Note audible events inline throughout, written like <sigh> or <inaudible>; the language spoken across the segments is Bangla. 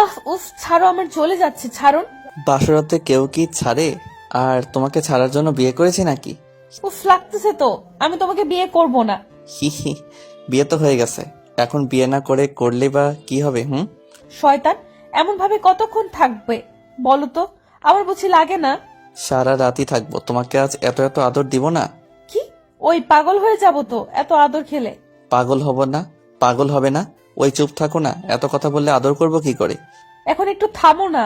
আহ উফ ছাড়ো আমার চলে যাচ্ছে ছাড়ুন। বাসরাতে কেউ কি ছাড়ে? আর তোমাকে ছাড়ার জন্য বিয়ে করেছি নাকি? উফ লাগতেছে তো আমি তোমাকে বিয়ে করব না। হি হি বিয়ে তো হয়ে গেছে। এখন বিয়ে না করে করলে বা কি হবে হুম? শয়তান এমন ভাবে কতক্ষণ থাকবে? বলো তো আমার বুঝি লাগে না। সারা রাতই থাকব। তোমাকে আজ এত এত আদর দিব না? কি? ওই পাগল হয়ে যাব তো এত আদর খেলে। পাগল হব না? পাগল হবে না? ওই চুপ থাকো না এত কথা বললে আদর করব কি করে? এখন একটু থামো না।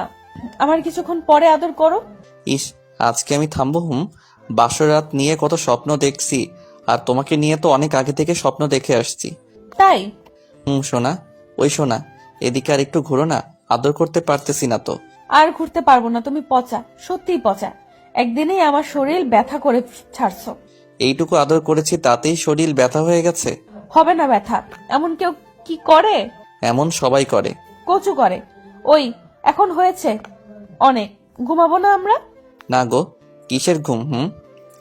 আমার কিছুক্ষণ পরে আদর করো। ইস আজকে আমি থামবো হুম? বাসর রাত নিয়ে কত স্বপ্ন দেখছি আর তোমাকে নিয়ে তো অনেক আগে থেকে স্বপ্ন দেখে আসছি। তাই? হুম সোনা ওই সোনা এদিকে আর একটু ঘুরো না আদর করতে পারতেছি না তো। আর ঘুরতে পারব না তুমি পচা সত্যিই পচা। একদিনেই আমার শরীর ব্যথা করে ছাড়ছো। এইটুকু আদর করেছি তাতেই শরীর ব্যথা হয়ে গেছে। হবে না ব্যথা এমন কেউ কি করে? এমন সবাই করে। কচু করে। ওই এখন হয়েছে। অনেক ঘুমাবো না আমরা? না গো কিসের ঘুম হুম?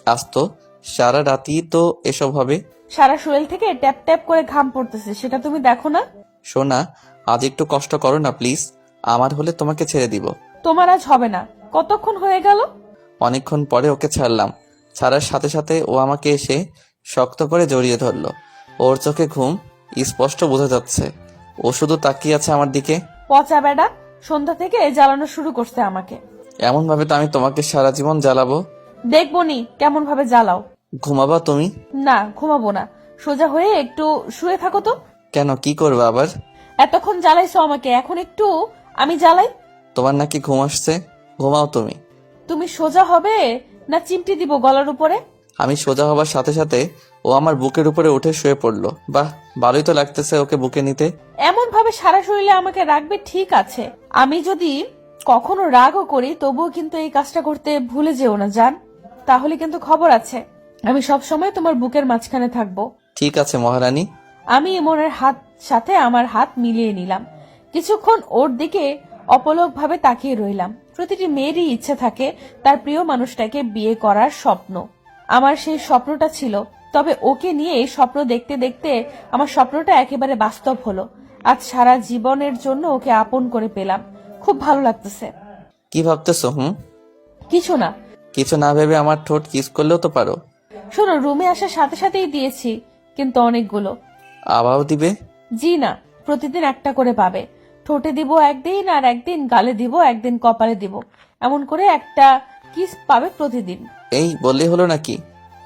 আজ তো সারা রাতই তো এসব হবে। সারা শরীর থেকে ট্যাপ ট্যাপ করে ঘাম পড়তেছে সেটা তুমি দেখো না? সোনা আজ একটু কষ্ট করো না প্লিজ। আমার হলে তোমাকে ছেড়ে দিব। তোমার আজ হবে না। কতক্ষণ হয়ে গেল? অনেকক্ষণ পরে ওকে ছাড়লাম। ছাড়ার সাথে সাথে ও আমাকে এসে শক্ত করে জড়িয়ে ধরলো। ওর চোখে ঘুম স্পষ্ট বোঝা যাচ্ছে। ও শুধু তাকিয়ে আছে আমার দিকে। পচা বেডা সন্ধ্যা থেকে জ্বালানো শুরু করছে আমাকে। এমন ভাবে তো আমি তোমাকে সারা জীবন জ্বালাবো। দেখব নি কেমন ভাবে জ্বালাও। ঘুমাবা তুমি? না ঘুমাবো না। সোজা হয়ে একটু শুয়ে থাকো তো। কেন কি করবে আবার? এতক্ষণ জ্বালাইছো আমাকে এখন একটু আমি জ্বালাই। তোমার নাকি ঘুম আসছে? ঘুমাও তুমি। তুমি সোজা হবে না চিমটি দিব গলার উপরে? আমি সোজা হবার সাথে সাথে ও আমার বুকের উপরে উঠে শুয়ে পড়ল। বাহ ভালোই তো লাগতেছে ওকে বুকে নিতে। এমন ভাবে সারা শরীরে আমাকে রাখবে ঠিক আছে। আমি যদি কখনো রাগও করি তবুও কিন্তু এই কাজটা করতে ভুলে যেও না জান। তাহলে কিন্তু খবর আছে। আমি সব সময় তোমার বুকের মাঝখানে থাকব। ঠিক আছে মহারানী। আমি ইমনের হাত সাথে আমার হাত মিলিয়ে নিলাম। কিছুক্ষণ ওর দিকে অপলক ভাবে তাকিয়ে রইলাম। প্রতিটি মেয়েরই ইচ্ছে থাকে তার প্রিয় মানুষটাকে বিয়ে করার স্বপ্ন। আমার সেই স্বপ্নটা ছিল তবে ওকে নিয়ে স্বপ্ন দেখতে দেখতে আমার স্বপ্নটা একেবারে বাস্তব হলো। আজ সারা জীবনের জন্য ওকে আপন করে পেলাম। খুব ভালো লাগতেছে। কি ভাবতেছো হুম? কিছু না। কিছু না ভেবে আমার ঠোঁট কিস করলেও তো পারো। শোনো রুমে আসার সাথে সাথেই দিয়েছি কিন্তু অনেকগুলো। আবাও দিবে? জি না প্রতিদিন একটা করে পাবে। ঠোঁটে দিব একদিন আর একদিন গালে দিব একদিন কপালে দিব। এমন করে একটা কিস পাবে প্রতিদিন। এই বললেই হলো নাকি?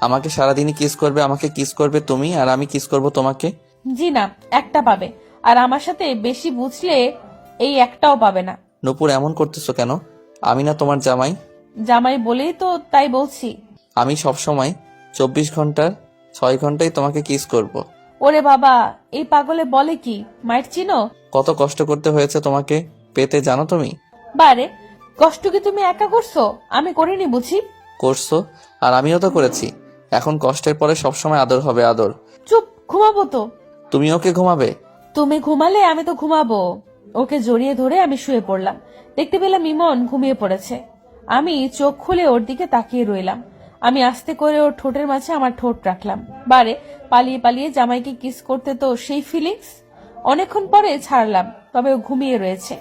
আমাকে সারাদিনই কিস করবে আমাকে কিস করবে তুমি আর আমি কিস করব তোমাকে? জি না একটা পাবে। আর আমার সাথে বেশি বুঝলে এই একটাও পাবে না। নূপুর এমন করতেছো কেন? আমি না তোমার জামাই। জামাই বলেই তো তাই বলছি। আমি সব সময় চব্বিশ ঘণ্টার ছয় ঘন্টাই তোমাকে কিস করব। ওরে বাবা এই পাগলে বলে কি? মায়ের চিনো? কত কষ্ট করতে হয়েছে তোমাকে পেতে জানো তুমি? বারে কষ্ট কি তুমি একা করছ? আমি করিনি বুঝি। করছ আর আমিও তো করেছি। এখন কষ্টের পরে সবসময় আদর হবে আদর। চুপ ঘুমাবো তো। তুমি ওকে ঘুমাবে? তুমি ঘুমালে আমি তো ঘুমাবো। ওকে জড়িয়ে ধরে আমি শুয়ে পড়লাম। দেখতে পেলাম ইমন ঘুমিয়ে পড়েছে। আমি চোখ খুলে ওর দিকে তাকিয়ে রইলাম। আমি আস্তে করে ওর ঠোঁটের মাঝে আমার ঠোঁট রাখলাম। বারে পালিয়ে পালিয়ে জামাইকে কিস করতে তো সেই ফিলিংস? অনেকক্ষণ পরে ছাড়লাম তবে ও ঘুমিয়ে রয়েছে।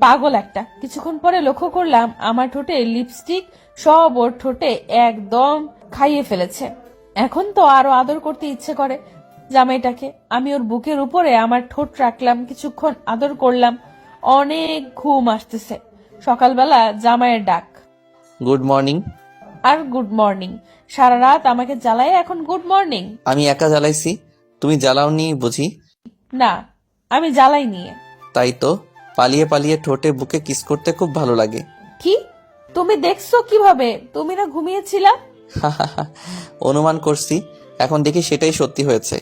পাগল একটা। কিছুক্ষণ পরে লক্ষ্য করলাম আমার ঠোঁটে লিপস্টিক সব ওর ঠোঁটে একদম খাইয়ে ফেলেছে। এখন তো আরও আদর করতে ইচ্ছে করে। জামাইটাকে আমি ওর বুকের উপরে আমার ঠোঁট রাখলাম কিছুক্ষণ আদর করলাম। অনেক ঘুম আসতেছে। সকালবেলা জামাইয়ের ডাক। গুড মর্নিং আর গুড মর্নিং সারা রাত আমাকে জ্বালায় এখন গুড মর্নিং আমি একা জ্বালাইছি। তুমি জ্বালাওনি বুঝি? না আমি জ্বালাই নিয়ে। তাই তো পালিয়ে পালিয়ে ঠোঁটে বুকে কিস করতে খুব ভালো লাগে। কি? তুমি দেখছ কীভাবে? তুমি না ঘুমিয়েছিলা? <laughs> অনুমান করছি এখন দেখি সেটাই সত্যি হয়েছে।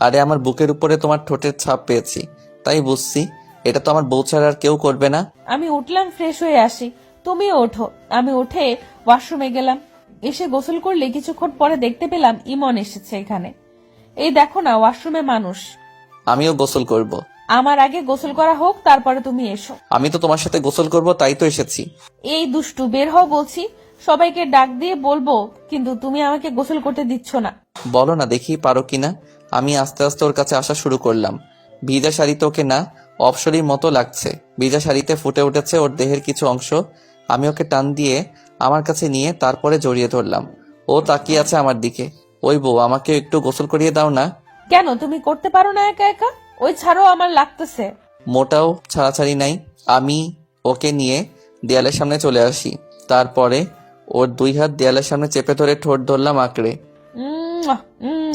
আরে আমার বুকের উপরে তোমার ঠোঁটের ছাপ পেয়েছি। তাই বুঝছি এটা তো আমার বউ ছাড়া আর কেউ করবে না। আমি উঠলাম ফ্রেশ হয়ে আসি। তুমিও ওঠো। আমি উঠে ওয়াশরুমে গেলাম। এসে গোসল করলে কিছুক্ষণ পরে দেখতে পেলাম ইমন এসেছে এখানে। এই দেখো না ওয়াশরুমে মানুষ। আমিও গোসল করব। আমার আগে গোসল করা হোক তারপরে তুমি এসো। আমি তো তোমার সাথে গোসল করব তাই তো এসেছি। এই দুষ্টু বের হও বলছি। সবাইকে ডাক দিয়ে বলব কিন্তু তুমি আমাকে গোসল করতে দিচ্ছ না। বলো না দেখি পারো কিনা। আমি আস্তে আস্তে ওর কাছে আসা শুরু করলাম। ভিজা শাড়ি তো ওকে না অপসরীর মতো লাগছে। ভিজা শাড়িতে ফুটে উঠেছে ওর দেহের কিছু অংশ। আমি ওকে টান দিয়ে আমার কাছে নিয়ে তারপরে জড়িয়ে ধরলাম। ও তাকিয়ে আছে আমার দিকে। ওই বউ আমাকে একটু গোসল করিয়ে দাও না। কেন তুমি করতে পারো না একা একা? ওই ছাড়ো আমার লাগতেছে। মোটাও ছাড়াছাড়ি নাই। আমি ওকে নিয়ে দেয়ালের সামনে চলে আসি। তারপরে ওর দুই হাত দেয়ালের সামনে চেপে ধরে ঠোঁট ধরলাম আঁকড়ে। উম, উম।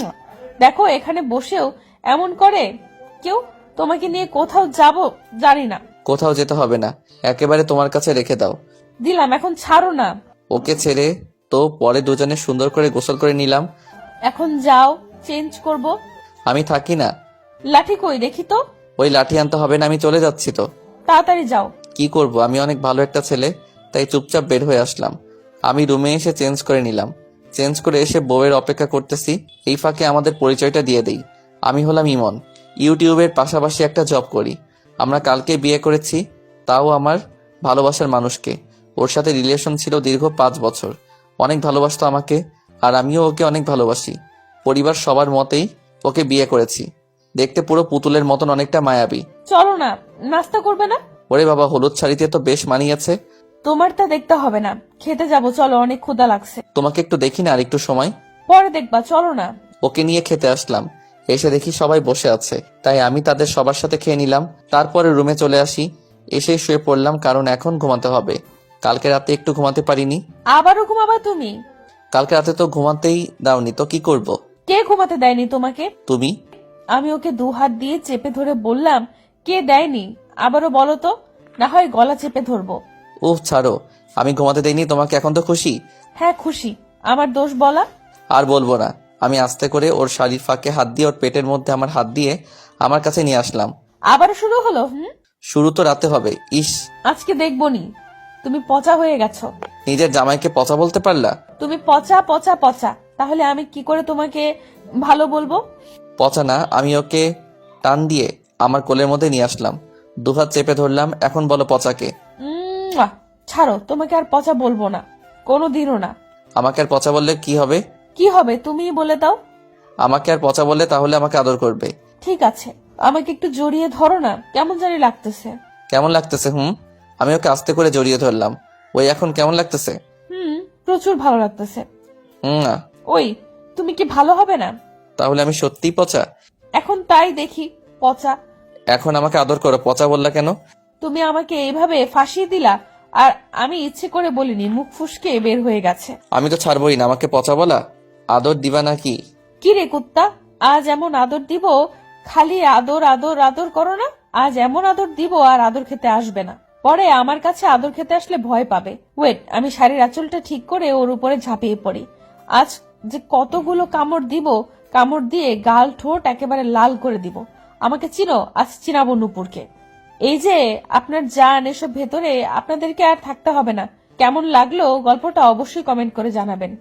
দেখো এখানে বসেও এমন করে? কেউ তোমাকে নিয়ে কোথাও যাব? জানি না। কোথাও যেতে হবে না। একেবারে তোমার কাছে রেখে দাও। দিলাম এখন ছাড়ো না। ওকে ছেড়ে তো পরে দুজনে সুন্দর করে গোসল করে নিলাম। এখন যাও চেঞ্জ করব। আমি থাকি না। লাঠি কই? দেখি তো। ওই লাঠি আনতে হবে না আমি চলে যাচ্ছি তো। তাড়াতাড়ি যাও। কি করব? আমি অনেক ভালো একটা ছেলে তাই চুপচাপ বের হয়ে আসলাম। আমি রুমে এসে চেঞ্জ করে নিলাম। চেঞ্জ করে এসে বউয়ের অপেক্ষা করতেছি। এই ফাঁকে আমাদের পরিচয়টা দিয়ে দেই। আমি হলাম ইমন। ইউটিউবের পাশাপাশি একটা জব করি। আমরা কালকে বিয়ে করেছি। তাও আমার ভালোবাসার মানুষকে। ওর সাথে রিলেশন ছিল দীর্ঘ পাঁচ বছর। অনেক ভালোবাসতো আমাকে আর আমিও ওকে অনেক ভালোবাসি। পরিবার সবার মতেই ওকে বিয়ে করেছি। দেখতে পুরো পুতুলের মতন অনেকটা মায়াবী। চলো না নাস্তা করবে না? ওরে বাবা হলুদ শাড়িতে তো বেশ মানিয়েছে। তোমারটা দেখতে হবে না। খেতে যাব চলো অনেক ক্ষুধা লাগছে। তোমাকে একটু দেখি না আর একটু সময়। পরে দেখবা চলো না। ওকে নিয়ে খেতে আসলাম। এসে দেখি সবাই বসে আছে। তাই আমি তাদের সবার সাথে খেয়ে নিলাম। তারপরে রুমে চলে আসি। এসে শুয়ে পড়লাম কারণ এখন ঘুমাতে হবে। কালকে রাতে একটু ঘুমাতে পারিনি। আবারও ঘুমাবা তুমি? কালকে রাতে তো ঘুমাতেই দাওনি তো কি করব? কে ঘুমাতে দেয়নি তোমাকে? তুমি? আমি ওকে দু হাত দিয়ে চেপে ধরে বললাম কে দেয়নি? আবারও বলো তো। না হয় গলা চেপে ধরবো। উফ ছাড়ো। আমি ঘুমাতে দেইনি তোমাকে এখন তো খুশি? হ্যাঁ খুশি। আমার দোষ বলা? আর বলব না। আমি আস্তে করে ওর শাড়ির ফাঁকে হাত দিয়ে ওর পেটের মধ্যে আমার হাত দিয়ে আমার কাছে নিয়ে আসলাম। আবার শুরু হলো হুম? শুরু তো রাতে হবে। ইস। আজকে দেখব নি তুমি পচা হয়ে গেছো। নিজের জামাইকে পচা বলতে পারলা? তুমি পচা পচা পচা। তাহলে আমি কি করে তোমাকে ভালো বলব? পচা না আমি ওকে টান দিয়ে আমার কোলের মধ্যে নিয়ে আসলাম। দুহাত চেপে ধরলাম এখন বলো পচাকে। ছাড়ো তোমাকে আর পচা বলব না কোনো দিনও না। আমাকে আর পচা বললে কি হবে? কি হবে তুমিই বলে দাও। আমাকে আর পচা বললে তাহলে আমাকে আদর করবে। ঠিক আছে আমাকে একটু জড়িয়ে ধরো না কেমন জানি লাগতেছে। কেমন লাগতেছে হুম? আমি ওকে আস্তে করে জড়িয়ে ধরলাম। ওই এখন কেমন লাগতেছে? হুম প্রচুর ভালো লাগতেছে। হুম না। ওই তুমি কি ভালো হবে না? তাহলে আমি সত্যিই পচা? এখন তাই দেখি পচা। এখন আমাকে আদর করো পচা বললা কেন? তুমি আমাকে এইভাবে ফাঁসিয়ে দিলা আর আমি ইচ্ছে করে বলিনি মুখ ফুসকে বের হয়ে গেছে। আমি তো ছাড়বই না আমাকে পচা বলা? আদর দিবা নাকি? কি রে কুত্তা আজ এমন আদর দিব খালি আদর আদর আদর করো না আজ এমন আদর দিব আর আদর খেতে আসবে না। পরে আমার কাছে আদর খেতে আসলে ভয় পাবে। ওয়েট আমি শাড়ির আঁচলটা ঠিক করে ওর উপরে ঝাঁপিয়ে পড়ি। আজ যে কতগুলো কামড় দিব কামড় দিয়ে গাল ঠোঁট একেবারে লাল করে দিব। আমাকে চিনো আজ চিনাবো নুপুরকে। এই যে, আপনার যান এসব ভেতরে আপনাদেরকে আর থাকতে হবে না। কেমন লাগল গল্পটা অবশ্যই কমেন্ট করে জানাবেন।